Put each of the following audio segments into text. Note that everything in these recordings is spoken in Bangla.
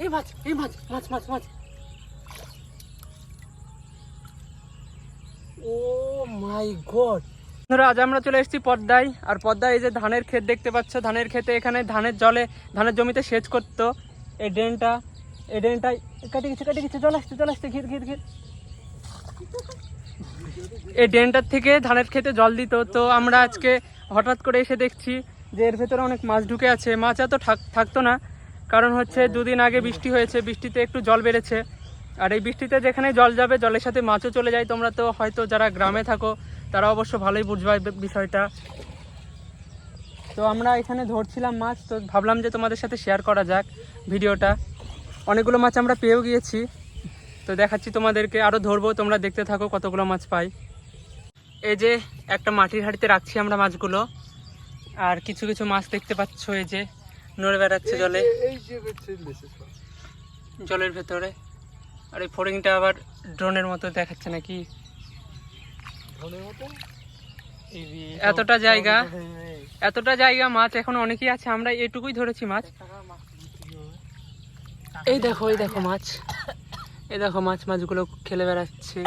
এই মাছ এই মাছ মাছ মাছ মাছ। ও মাই গড। বন্ধুরা, আজ আমরা চলে এসেছি পদ্মায়, আর পদ্মায় এই যে ধানের ক্ষেত দেখতে পাচ্ছ, ধানের ক্ষেতে এখানে ধানের জলে, ধানের জমিতে সেচ করতো। এই ড্রেনটা এই ড্রেনটা, কেটে গেছে কেটে গেছে, জল আসছে জল আসছে, ঘির ঘির ঘির। এই ড্রেনটার থেকে ধানের ক্ষেতে জল দিত। তো আমরা আজকে হঠাৎ করে এসে দেখছি যে এর ভেতরে অনেক মাছ ঢুকে আছে। মাছ এত থাক- থাকতো না। কারণ হচ্ছে দুদিন আগে বৃষ্টি হয়েছে, বৃষ্টিতে একটু জল বেড়েছে। আর এই বৃষ্টিতে যেখানে জল যাবে, জলের সাথে মাছও চলে যায়। তোমরা তো হয়তো যারা গ্রামে থাকো, তারা অবশ্য ভালোই বুঝবে বিষয়টা। তো আমরা এখানে ধরছিলাম মাছ, তো ভাবলাম যে তোমাদের সাথে শেয়ার করা যাক ভিডিওটা। অনেকগুলো মাছ আমরা পেয়েও গিয়েছি। তো দেখাচ্ছি তোমাদেরকে আরও ধরবো, তোমরা দেখতে থাকো কতগুলো মাছ পাই। এই যে একটা মাটির হাঁড়িতে রাখছি আমরা মাছগুলো। আর কিছু কিছু মাছ দেখতে পাচ্ছ এই যে। নড়ে বেড়াচ্ছে জলে। জলের ভেতরে। আর এই ফড়িংটা আবার ড্রোনের মতো দেখাচ্ছে নাকি? এতটা জায়গা। এতটা জায়গা মাছ এখন অনেকই আছে আমরা এটুকুই ধরেছি মাছ। এই দেখো এই দেখো মাছ। এই দেখো মাছ মাছগুলো খেলে বেড়াচ্ছে।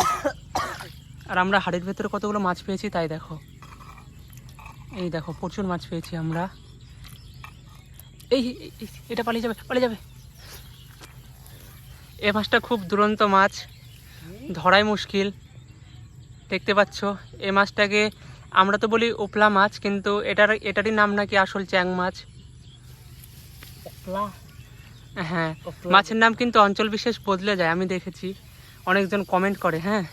আর আমরা হাড়ের ভেতরে কতগুলো মাছ পেয়েছি তাই দেখো। এই দেখো প্রচুর মাছ পেয়েছি আমরা। এই এটা পালিয়ে যাবে পালিয়ে যাবে। এ মাছটা খুব দুরন্ত মাছ ধরাই মুশকিল। দেখতে পাচ্ছ এ মাছটাকে আমরা তো বলি উপলা মাছ কিন্তু এটার এটারই নাম নাকি আসল চ্যাং মাছ। হ্যাঁ মাছের নাম কিন্তু অঞ্চল বিশেষ বদলে যায় আমি দেখেছি। অনেকজন কমেন্ট করে হ্যাঁ?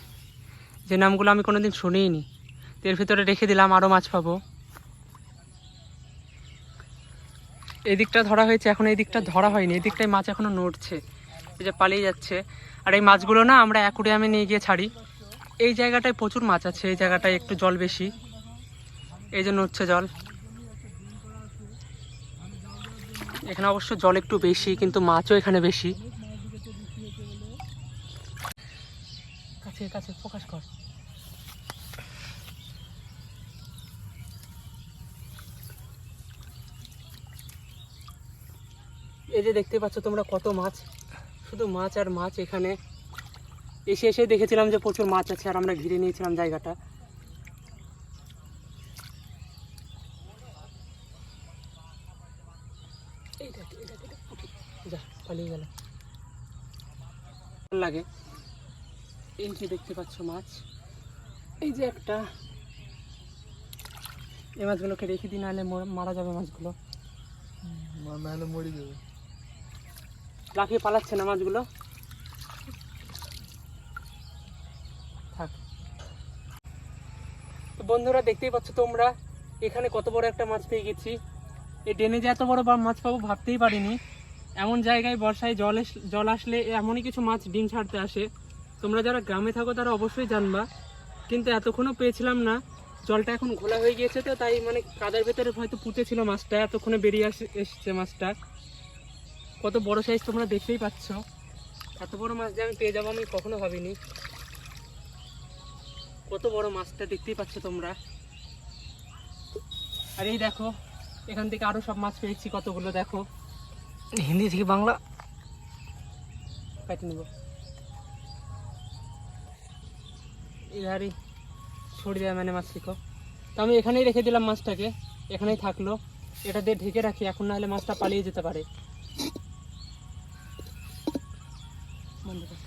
যে নামগুলো আমি কোনোদিন শুনিনি এর ভিতরে রেখে দিলাম আরও মাছ পাবো। এদিকটা ধরা হয়েছে, এখন এই দিকটা ধরা হয়নি। এদিকটায় মাছ এখনও নড়ছে। এই যে পালিয়ে যাচ্ছে। আর এই মাছগুলো না আমরা অ্যাকুরিয়ামে নিয়ে গিয়ে ছাড়ি। এই জায়গাটায় প্রচুর মাছ আছে, এই জায়গাটায় একটু জল বেশি। এই যে নড়ছে জল। এখানে অবশ্য জল একটু বেশি, কিন্তু মাছও এখানে বেশি। কাছে কাছে, ফোকাস কর। এই যে দেখতে পাচ্ছ তোমরা কত মাছ? শুধু মাছ আর মাছ এখানে। এসে এসে দেখেছিলাম যে প্রচুর মাছ আছে আর আমরা ঘিরে নিয়েছিলাম জায়গাটা। লাগে। এই যে দেখতে পাচ্ছ মাছ। এই যে একটা। এই মাছগুলোকে রেখে দিই, নাহলে মর- যাবে মাছগুলো। মরে যাবে। লাফিয়ে পালাচ্ছে না মাছগুলো বন্ধুরা, দেখতেই পাচ্ছ তোমরা, এখানে কত বড় একটা মাছ পেয়ে গেছি। এই ডেনে যে এত বড় মাছ পাবো ভাবতেই পারিনি। এমন জায়গায় বর্ষায় জল জল আসলে এমনই কিছু মাছ ডিম ছাড়তে আসে। তোমরা যারা গ্রামে থাকো, তারা অবশ্যই জানবা। কিন্তু এতক্ষণও পেয়েছিলাম না। জলটা এখন ঘোলা হয়ে গিয়েছে তো, তাই মানে কাদার ভেতরে হয়তো পুঁতেছিল মাছটা, এতক্ষণে বেরিয়ে আসে, এসছে মাছটা। কত বড় সাইজ তোমরা দেখতেই পাচ্ছ। এত বড় মাছ যে আমি পেয়ে যাব আমি কখনো ভাবিনি। কত বড় মাছটা দেখতেই পাচ্ছ তোমরা। আর এই দেখো এখান থেকে আরও সব মাছ পেয়েছি কতগুলো দেখো। হিন্দি থেকে বাংলা। কাটি নেব। এই হারি ছড়ি দেয় মানে মাছ শিখো। তো আমি এখানেই রেখে দিলাম মাছটাকে এখানেই থাকল। এটা দিয়ে ঢেকে রাখি এখন না হলে মাছটা পালিয়ে যেতে পারে। বন্ধ কর।